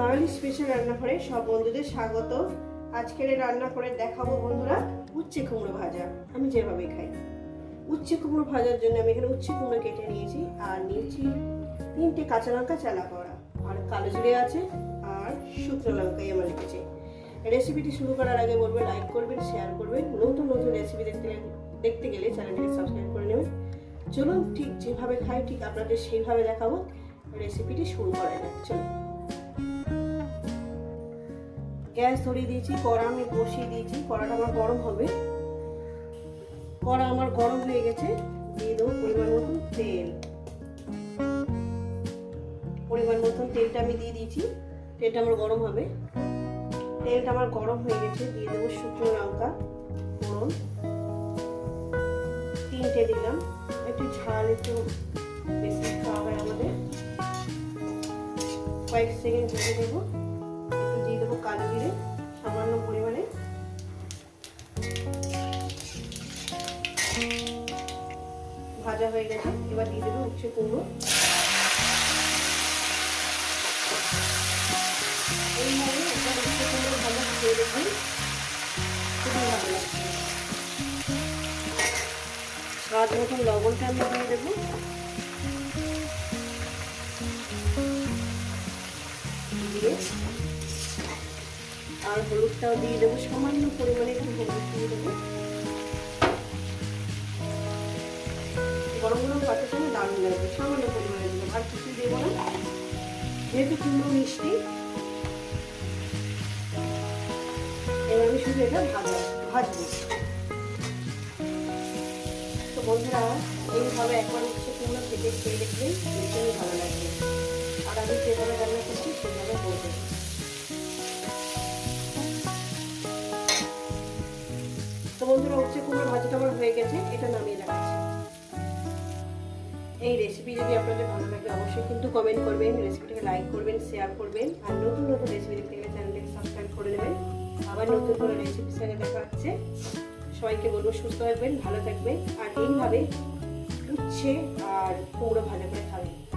বাঙালি special রান্নাঘরে সব বন্ধুদের স্বাগত। আজকের রান্না করে দেখাবো বন্ধুরা উচ্ছে কুমড়ো ভাজা। আমি যেভাবে খাই। উচ্ছে কুমড়ো ভাজার জন্য আমি এখানে উচ্ছে কুমড়ো কেটে নিয়েছি আর নিয়েছি তিনটে কাঁচা লঙ্কা, চালা করা আর কালো জিরে আছে আর শুকনো লঙ্কাই আমার রেখেছে। রেসিপিটি শুরু করার আগে বলবেন লাইক করবেন শেয়ার করবেন। নতুন নতুন রেসিপি দেখতে দেখতে গেলে চ্যানেলটিকে সাবস্ক্রাইব করে নেবেন। চলুন, ঠিক যেভাবে খাই, ঠিক আপনাদের সেইভাবে দেখাবো। রেসিপিটি শুরু করা যাক চলুন। গ্যাস ধরিয়ে দিয়েছি, কড়া আমি বসিয়ে দিয়েছি, কড়াটা আমার গরম হবে। কড়া আমার গরম হয়ে গেছে, দিয়ে দেবো পরিমাণ মতন তেল। পরিমাণ মতন তেলটা আমি দিয়ে দিয়েছি, তেলটা আমার গরম হবে। তেলটা আমার গরম হয়ে গেছে, দিয়ে দেবো শুকনো লঙ্কা, ফোড়ন। তিনটে দিলাম, একটু ঝাল, একটু বেশি খাওয়া হয় আমাদের। কয়েক সেকেন্ড ভেজে দেবো। দেবো কালো জিরে সামান্য পরিমাণে। ভাজা হয়ে গেছে, এবার দিয়ে দেবো উচ্ছে কুমড়ো। এইভাবে উচ্ছে কুমড়ো ভালো খেয়ে দেখুন, খুবই ভালো স্বাদ মতন লবণটা আমি দিয়ে দেবো। দিয়ে আর হলুদটাও দিয়ে দেবো, সামান্য পরিমাণে একটু হলুদ দিয়ে দেবো। গরম গরম সঙ্গে দারুণ লাগবে, সামান্য পরিমাণে দেবো আর কিছু দেবো না। যেহেতু কুমড়ো মিষ্টি, এবার আমি শুধু এটা ভাজা, ভাজবো। তো বন্ধুরা, এইভাবে একবার হচ্ছে কুমড়ো খেতে খেয়ে দেখবেন, ভীষণই ভালো লাগবে। আর আমি যেভাবে রান্না করছি, সেভাবে বন্ধুরা হচ্ছে কুমড়ো ভাজাটা আমার হয়ে গেছে, এটা নামিয়ে রাখছি। এই রেসিপি যদি আপনাদের ভালো লাগে অবশ্যই কিন্তু কমেন্ট করবেন রেসিপিটাকে লাইক করবেন শেয়ার করবেন, আর নতুন নতুন রেসিপি দেখতে গেলে চ্যানেলটাকে সাবস্ক্রাইব করে নেবেন। আবার নতুন কোনো সঙ্গে দেখা হচ্ছে। সবাইকে বলব সুস্থ থাকবেন, ভালো থাকবেন, আর এইভাবে উচ্ছে আর কুমড়ো ভাজা করে খাবেন।